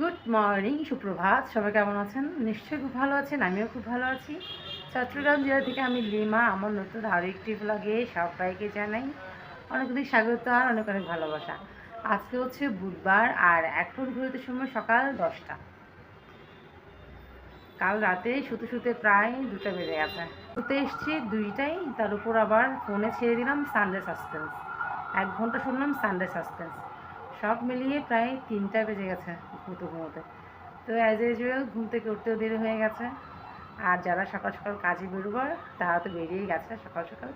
Good morning সুপ্রভাত। সবাই কেমন আছেন? নিশ্চয়ই খুব ভালো আছেন, আমিও খুব ভালো আছি। চট্টগ্রাম জেলা থেকে আমি লিমা, আমার নতুন আরও একটি ব্লগে সবাইকে জানাই অনেক অনেক স্বাগত আর অনেক অনেক ভালোবাসা। আজকে হচ্ছে বুধবার আর এখন ঘুরতে সময় সকাল দশটা। কাল রাতে শুতে শুতে প্রায় দুটো বেজে গেছে। শুতে এসছি দুইটাই তার উপর আবার ফোনে ছেড়ে দিলাম সানডে সাসপেন্স এক ঘণ্টা শুনলাম সানডে সাসপেন্স সব মিলিয়ে প্রায় তিনটা বেজে গেছে। ঘুমোতে ঘুমোতে। তো অ্যাজ ইউজুয়াল ঘুম থেকে উঠতেও দেরি হয়ে গেছে। আর যারা সকাল সকাল কাজে বেরোবার, তারা তো বেরিয়েই গেছে সকাল সকাল।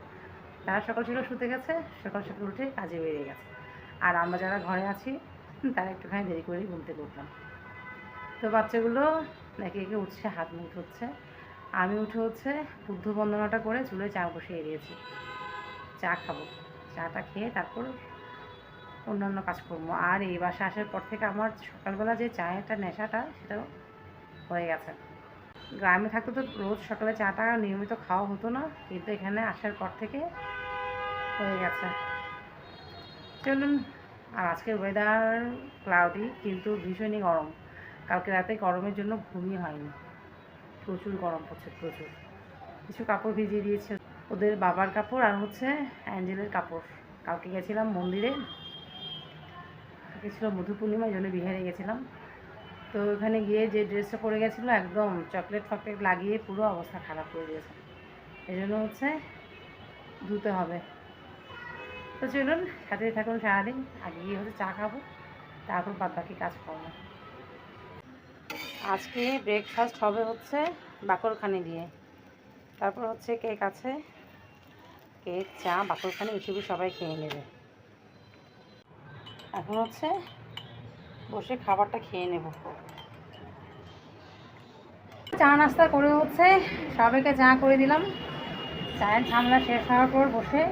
তারা সকাল সকাল শুতে গেছে, সকাল সকাল উঠে কাজে বেরিয়ে গেছে। আর আমরা যারা ঘরে আছি, তারা একটুখানি দেরি করেই ঘুম থেকে উঠলাম। তো বাচ্চাগুলো একে একে উঠছে, হাত মুখ হচ্ছে আমি উঠে হচ্ছে বুদ্ধ বন্দনাটা করে চুলে চা বসিয়ে দিয়েছি। চা খাব। চাটা খেয়ে তারপর অন্যান্য কাজকর্ম। আর এই বাসা আসার পর থেকে আমার সকালবেলা যে চায়েরটা নেশাটা, সেটাও হয়ে গেছে। গ্রামে থাকতে তো রোজ সকালে চাটা নিয়মিত খাওয়া হতো না, কিন্তু এখানে আসার পর থেকে হয়ে গেছে। চলুন, আর আজকের ওয়েদার ক্লাউডি কিন্তু ভীষণই গরম। কালকে রাতে গরমের জন্য ঘুমই হয়নি। প্রচুর গরম পড়ছে, প্রচুর। কিছু কাপড় ভিজিয়ে দিয়েছে ওদের বাবার কাপড় আর হচ্ছে অ্যাঞ্জেলের কাপড়। কালকে গেছিলাম মন্দিরে গেছিল মধু পূর্ণিমা, এই জন্য বিহারে গেছিলাম। তো ওখানে গিয়ে যে ড্রেসটা পরে গেছিল, একদম চকলেট ফকলেট লাগিয়ে পুরো অবস্থা খারাপ করে দিয়েছে। এই জন্য হচ্ছে ধুতে হবে। তো চলুন সাথে থাকুন সারাদিন, আগে গিয়ে হচ্ছে চা খাব, তারপর বাদ বাকি কাজ করব। আজকে ব্রেকফাস্ট হবে হচ্ছে বাকরখানি দিয়ে। তারপর হচ্ছে কেক আছে। কেক চা, বাকরখানি এসবই সবাই খেয়ে নেবে। এখন হচ্ছে বসে খাবারটা খেয়ে নেব। চা নাস্তা করে হচ্ছে সবাইকে চা করে দিলাম। চায়ের ঝামেলা শেষ হওয়ার পর বসে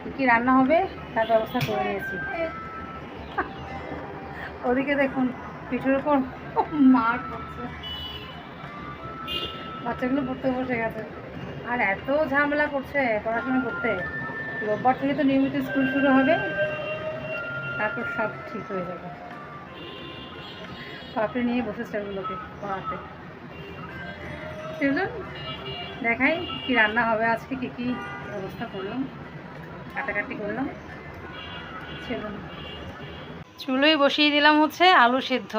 কী কী রান্না হবে তার ব্যবস্থা করে নিয়েছি। ওদিকে দেখুন, পিঠের উপর মার করছে বাচ্চাগুলো পড়তে বসে গেছে। আর এত ঝামেলা করছে পড়াশোনা করতে। রোববার থেকে তো নিয়মিত স্কুল শুরু হবে। তারপর সব ঠিক হয়ে যাবে। পাপড়ি নিয়ে বসেছে ওগুলোকে পড়াতে। চলুন, দেখাই কি রান্না হবে আজকে, কী কী ব্যবস্থা করলাম, কাটাকাটি করলাম। চলুন। চুলোই বসিয়ে দিলাম হচ্ছে আলু সিদ্ধ।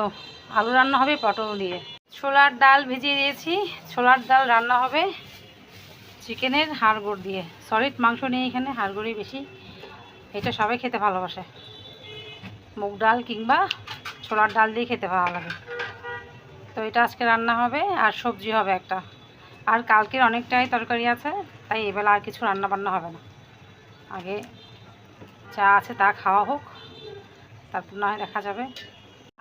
আলু রান্না হবে পটল দিয়ে। ছোলার ডাল ভিজিয়ে দিয়েছি। ছোলার ডাল রান্না হবে চিকেনের হাড়গোড় দিয়ে। সলিড মাংস নিয়ে এখানে হাড়গোড়ই বেশি। এটা সবাই খেতে ভালোবাসে। মুগ ডাল কিংবা ছোলার ডাল দিয়ে খেতে ভালো লাগে। তো এটা আজকে রান্না হবে আর সবজি হবে একটা। আর কালকের অনেকটাই তরকারি আছে, তাই এবেলা আর কিছু রান্না বান্না হবে না। আগে যা আছে তা খাওয়া হোক, তারপর না দেখা যাবে।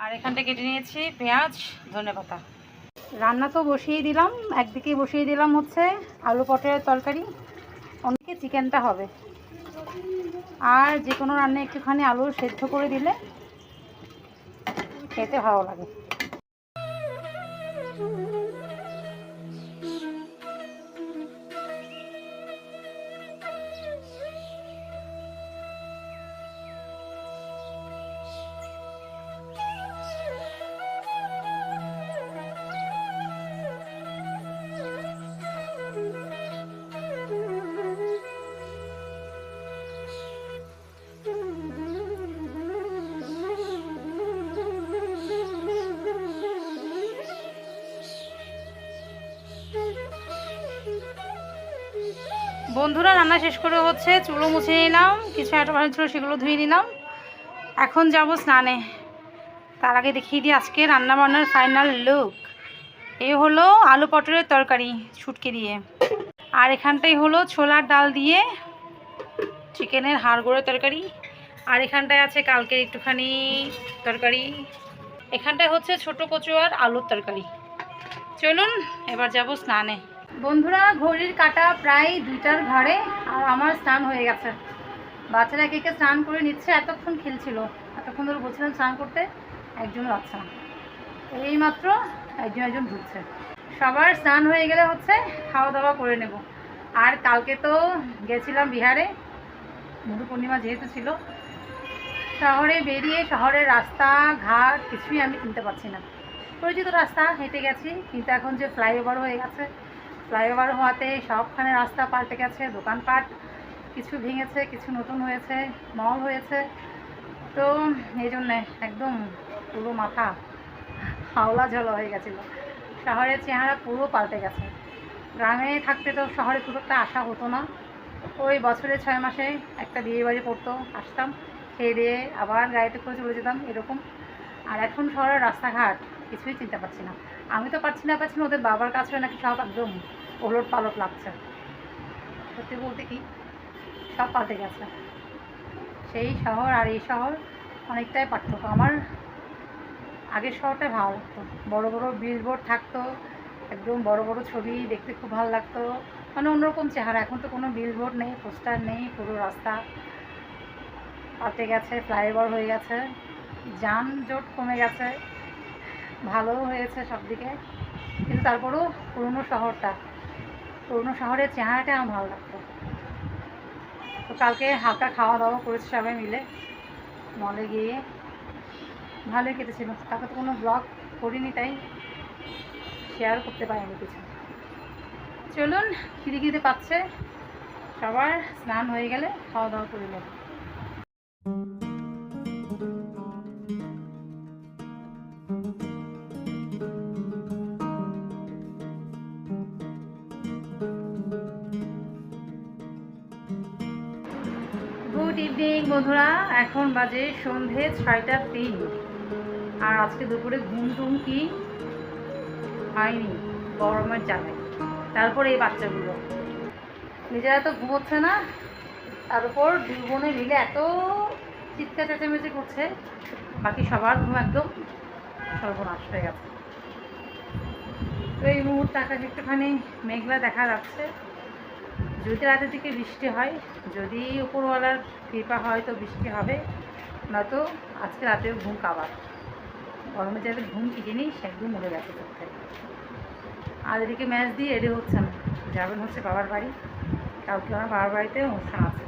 আর এখানটা কেটে নিয়েছি পেঁয়াজ, ধনে পাতা। রান্না তো বসিয়ে দিলাম একদিকে বসিয়ে দিলাম হচ্ছে আলু পটলের তরকারি, অনেকে চিকেনটা হবে। আর যে কোনো রান্না একটুখানি আলু সেদ্ধ করে দিলে খেতে ভালো লাগে। বন্ধুরা, রান্না শেষ করে হচ্ছে চুলো মুছে নিলাম, কিছু একটা বাসন ছিল সেগুলো ধুয়ে নিলাম। এখন যাব স্নানে। তার আগে দেখিয়ে দিই আজকে রান্না বান্নার ফাইনাল লুক এ হলো আলু পটলের তরকারি ছুটকে দিয়ে। আর এখানটাই হলো ছোলার ডাল দিয়ে চিকেনের হাড় গোড়ের তরকারি। আর এখানটায় আছে কালকের একটুখানি তরকারি। এখানটায় হচ্ছে ছোট কচু আর আলুর তরকারি। চলুন, এবার যাব স্নানে। বন্ধুরা, ঘড়ির কাটা প্রায় দুইটার ঘরে আর আমার স্নান হয়ে গেছে। বাচ্চারা একে একে স্নান করে নিচ্ছে, এতক্ষণ খেলছিল। এতক্ষণ ধরে বলছিলাম স্নান করতে, একজন বাচ্চা। এই মাত্র একজন একজন ঢুকছে। সবার স্নান হয়ে গেলে হচ্ছে খাওয়া দাওয়া করে নেব। আর কালকে তো গেছিলাম বিহারে। মধু পূর্ণিমা যেহেতু ছিল, শহরে বেরিয়ে শহরের রাস্তা, ঘাট কিছুই আমি চিনতে পারছি না। পরিচিত রাস্তা, হেঁটে গেছি, কিন্তু এখন যে ফ্লাইওভার হয়ে গেছে ফ্লাইওভার হওয়াতে সবখানে রাস্তা পাল্টে গেছে, দোকানপাট কিছু ভেঙেছে, কিছু নতুন হয়েছে, মল হয়েছে। তো এই জন্যে একদম পুরো মাথা হাওলা ঝোলা হয়ে গেছিল। শহরের চেহারা পুরো পাল্টে গেছে। গ্রামে থাকতে তো শহরে খুব একটা আসা হতো না। ওই বছরে ছয় মাসে একটা বিয়ে বাড়ি পড়তো, আসতাম, খেয়ে দিয়ে আবার গাড়িতে করে চলে যেতাম, এরকম। আর এখন শহরের রাস্তাঘাট কিছুই চিনতে পারছি না। আমি তো পারছি না পারছি না, ওদের বাবার কাছে নাকি সব একদম ওলট পালট লাগছে। সত্যি বলতে কি, সব পাল্টে গেছে। সেই শহর আর এই শহর অনেকটাই পার্থক্য। আমার আগের শহরটাই ভালো লাগতো। বড় বড় বিলবোর্ড থাকতো, একদম বড় বড় ছবি দেখতে খুব ভালো লাগতো। মানে অন্যরকম চেহারা। এখন তো কোনো বিলবোর্ড নেই পোস্টার নেই, পুরো রাস্তা পাল্টে গেছে ফ্লাইওভার হয়ে গেছে। যানজট কমে গেছে। ভালো হয়েছে সব দিকে কিন্তু তারপরেও পুরনো শহরটা পুরনো শহরের চেহারাটা আমার ভালো লাগতো। তো কালকে হালকা খাওয়া দাওয়া করেছে সবাই মিলে। মলে গিয়ে ভালোই কেটেছিল। তাকে তো কোনো ব্লগ করিনি, তাই শেয়ার করতে পারিনি কিছু। চলুন, খিদে খিদে পাচ্ছে। সবার স্নান হয়ে গেলে খাওয়া দাওয়া করে গুড ইভিনিং বন্ধুরা। এখন বাজে সন্ধে ছয়টা তিন। আর আজকে দুপুরে ঘুম টুম কি হয়নি, গরমের জানে তারপরে এই বাচ্চাগুলো। নিজেরা তো ঘুমোচ্ছে না। তার উপর দুই বোনে মিলে এত চিৎকার চেঁচামেচি করছে। বাকি সবার ঘুম একদম সর্বনাশ হয়ে গেছে। তো এই মুহূর্তে আকাশ একটুখানি মেঘলা দেখা যাচ্ছে। যদি রাতের দিকে বৃষ্টি হয়, যদি উপরওয়ালার কৃপা হয় তো বৃষ্টি হবে, নয়তো আজকে রাতেও ঘুম কাবার। গরমে যাদের ঘুম কি জিনিস একদম মরে গেছে করতে আর এদিকে ম্যাচ দিয়ে রেডি হচ্ছেন, যাবেন হচ্ছে বাবার বাড়ি। কালকে আমার বাবার বাড়িতে অনুষ্ঠান আছে।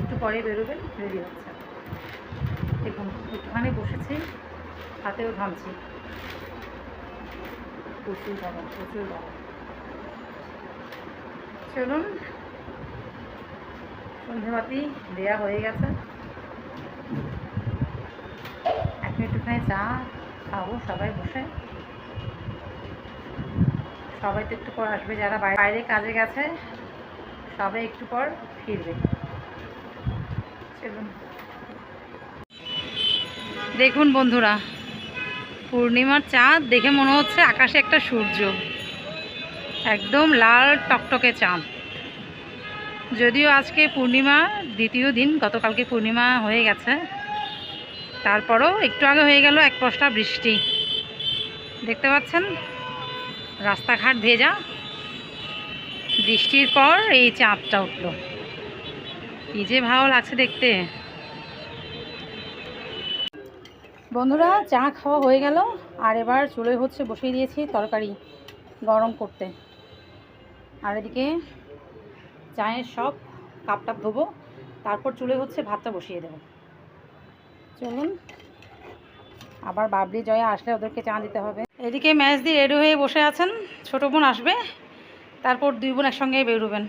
একটু পরে বেরোবেন, রেডি হচ্ছে দেখুন, একটুখানি বসেছি, হাতেও ঘামছি। প্রচুর গরম প্রচুর গরম। চলুন সন্ধেবাতি দেয়া হয়ে গেছে। এখন একটুখানি চা খাব সবাই বসে। সবাই তো একটু পর আসবে, যারা বাই- বাইরে কাজে গেছে, সবাই একটু পর ফিরবে। চলুন। দেখুন বন্ধুরা, পূর্ণিমার চাঁদ দেখে মনে হচ্ছে আকাশে একটা সূর্য। একদম লাল টকটকে চাঁদ। যদিও আজকে পূর্ণিমা, দ্বিতীয় দিন, গতকালকে পূর্ণিমা হয়ে গেছে। তারপরও একটু আগে হয়ে গেল এক পশলা বৃষ্টি। দেখতে পাচ্ছেন? রাস্তাঘাট ভেজা। বৃষ্টির পর এই চাঁদটা উঠল। কি যে ভালো লাগছে দেখতে। বন্ধুরা, চা খাওয়া হয়ে গেল। আর এবার চুলে হচ্ছে বসিয়ে দিয়েছি তরকারি গরম করতে। আর এদিকে চায়ের সব, কাপ টাপ ধোবো, তারপর চুলে হচ্ছে ভাতটা বসিয়ে দেবো। চলুন, আবার বাবলি জয়া আসলে ওদেরকে চা দিতে হবে। এদিকে ম্যাচ দিয়ে রেডি হয়ে বসে আছেন, ছোটো বোন আসবে, তারপর দুই বোন একসঙ্গে বেরোবেন।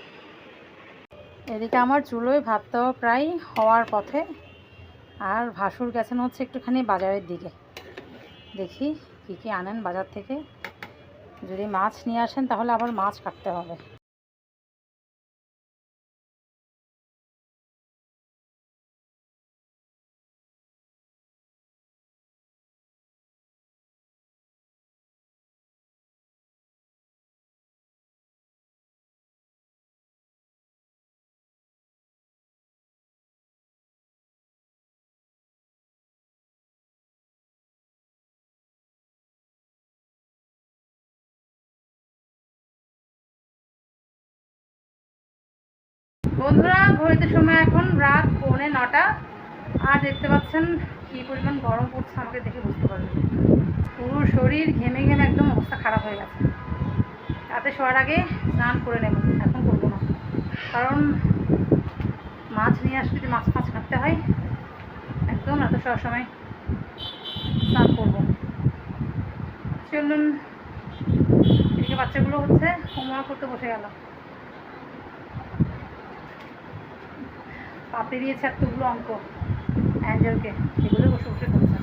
এদিকে আমার চুলোয় ভাতটাও প্রায় হওয়ার পথে, আর ভাসুর গেছেন হচ্ছে একটুখানি বাজারের দিকে। দেখি কী কী আনেন বাজার থেকে। যদি মাছ নিয়ে আসেন তাহলে আবার মাছ কাটতে হবে। বন্ধুরা, ঘড়িতে সময় এখন রাত পৌনে নটা। আর দেখতে পাচ্ছেন কী পরিমাণ গরম পড়ছে আমাকে দেখে বুঝতে পারবেন পুরো শরীর ঘেমে ঘেমে একদম অবস্থা খারাপ হয়ে গেছে। রাতে শোয়ার আগে স্নান করে নেব, এখন করব না। কারণ মাছ নিয়ে আসলে যদি মাছ ফাছ কাটতে হয়, একদম এত সব সময় স্নান করব। চলুন, এদিকে বাচ্চাগুলো হচ্ছে হোমওয়ার্ক করতে বসে গেল। পাতে দিয়েছে এতগুলো অঙ্ক। অ্যাঞ্জেলকে। সেগুলো বসে বসে করছে।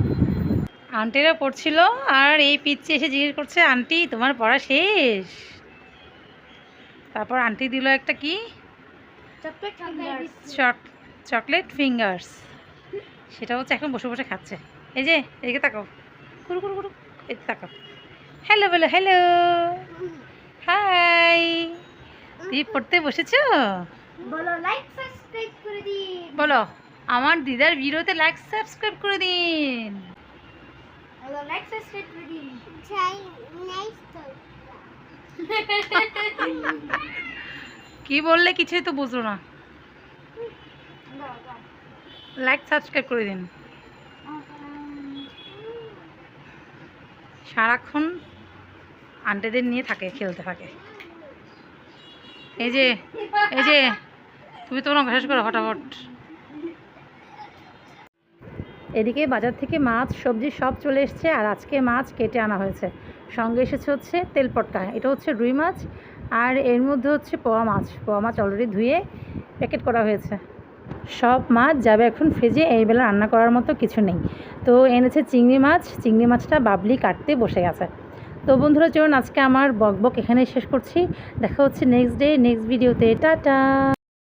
আন্টিরা পড়ছিল আর এই পিচ্ছি এসে জিজ্ঞেস করছে আন্টি তোমার পড়া শেষ? তারপর আন্টি দিল একটা কি? Choc chocolate fingers. সেটা হচ্ছে এখন বসে বসে খাচ্ছে। এই যে এদিকে তাকাও। কুরু কুরু কুরু। এই তাকাও। হ্যালো বলো হ্যালো। হাই। তুই পড়তে বসেছো? বলো লাইক করে দিন। বলো আমার দিদার ভিডিওতে লাইক সাবস্ক্রাইব করে দিন। বলো লাইক সাবস্ক্রাইব করে দিন। চাই নাইস কি বললে কিছুই তো বুঝলো না। লাইক সাবস্ক্রাইব করে দিন। সারাক্ষণ আন্টিদের নিয়ে থাকে খেলতে থাকে। এই যে এই যে তুমি তোমরা শেষ করো ফটাফট। এদিকে বাজার থেকে মাছ, সবজি সব চলে এসছে আর আজকে মাছ কেটে আনা হয়েছে। সঙ্গে এসেছে হচ্ছে তেলপটকা, এটা হচ্ছে রুই মাছ আর এর মধ্যে হচ্ছে পোয়া মাছ। পোয়া মাছ অলরেডি ধুয়ে প্যাকেট করা হয়েছে। সব মাছ যাবে এখন ফ্রিজে এই বেলা রান্না করার মতো কিছু নেই। তো এনেছে চিংড়ি মাছ, চিংড়ি মাছটা বাবলি কাটতে বসে গেছে। তো বন্ধুরা, চলুন আজকে আমার বকবক এখানেই শেষ করছি। দেখা হচ্ছে নেক্সট ডে নেক্সট ভিডিওতে টাটা!